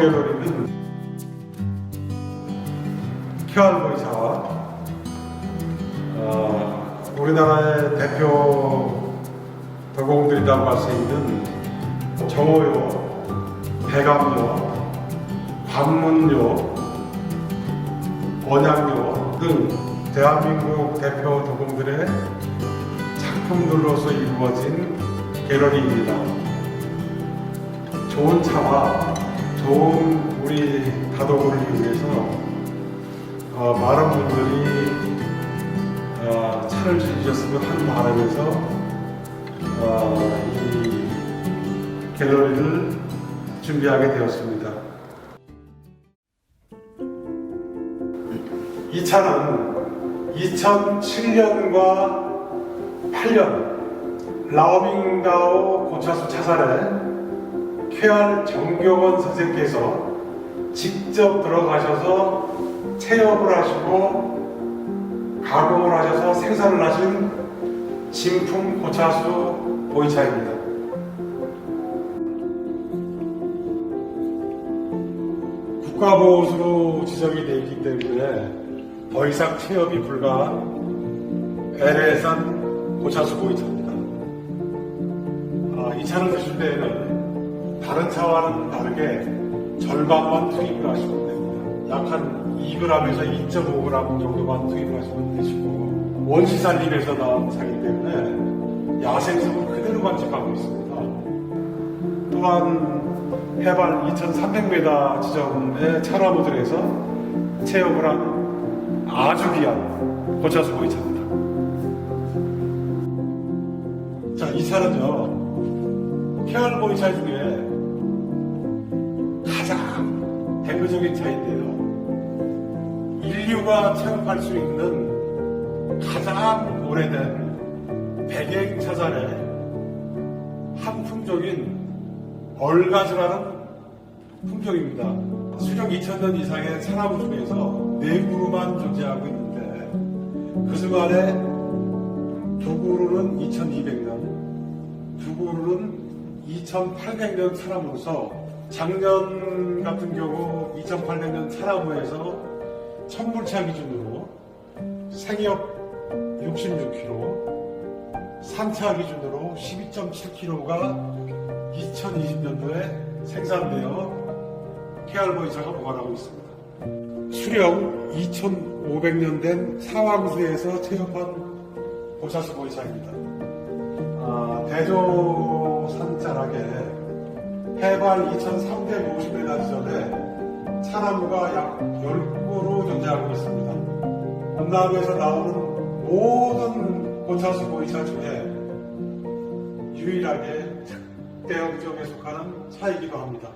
갤러리는 큐알보이사와 어, 우리나라의 대표 도공들이라고 할 수 있는 정호요, 배감요, 관문요, 원양요 등 대한민국 대표 도공들의 작품들로서 이루어진 갤러리입니다. 좋은 차와 좋은 우리 다도구를 위해서 어, 많은 분들이 어, 차를 즐기셨으면 하는 바람에서 어, 이 갤러리를 준비하게 되었습니다. 이 차는 2007년과 8년 라오빙다오 고차수 차산에 쾌할 정교원 선생께서 직접 들어가셔서 체험을 하시고 가공을 하셔서 생산을 하신 진품 고차수 보이차입니다. 국가보호수로 지정이 되어 있기 때문에 더 이상 체험이 불가한 LA산 고차수 보이차입니다. 아, 이 차를 드실 때에는 다른 차와는 다르게 절반만 투입을 하시면 됩니다. 약 한 2g에서 2.5g 정도만 투입을 하시면 되시고 원시살림에서 나온 차이기 때문에 야생성을 그대로 간직하고 있습니다. 또한 해발 2,300m 지점의 차라모들에서 체험을 한 아주 귀한 고차수 보이차입니다. 자, 이 차는요, 케알 보이 차 중에 대표적인 차인데요. 인류가 체험할 수 있는 가장 오래된 백행 차산의 한 품종인 얼가즈라는 품종입니다. 수령 2000년 이상의 산나무 중에서 네 그루만 존재하고 있는데 그 중간에 두 그루는 2200년, 두 그루는 2800년 산나무로서 작년 같은 경우 2800년 산나무에서 천불차 기준으로 생엽 66kg, 산차 기준으로 12.7kg가 2020년도에 생산되어 케알보이차가 보관하고 있습니다. 수령 2,500년 된 사왕수에서 체험한 고차수 보이차입니다. 아, 대조 산 자락에 해발 2,350m 지점에 차나무가 약 10그루 존재하고 있습니다. 온남에서 나오는 모든 고차수 보이차 중에 유일하게 특대형 지역에 속하는 차이기도 합니다.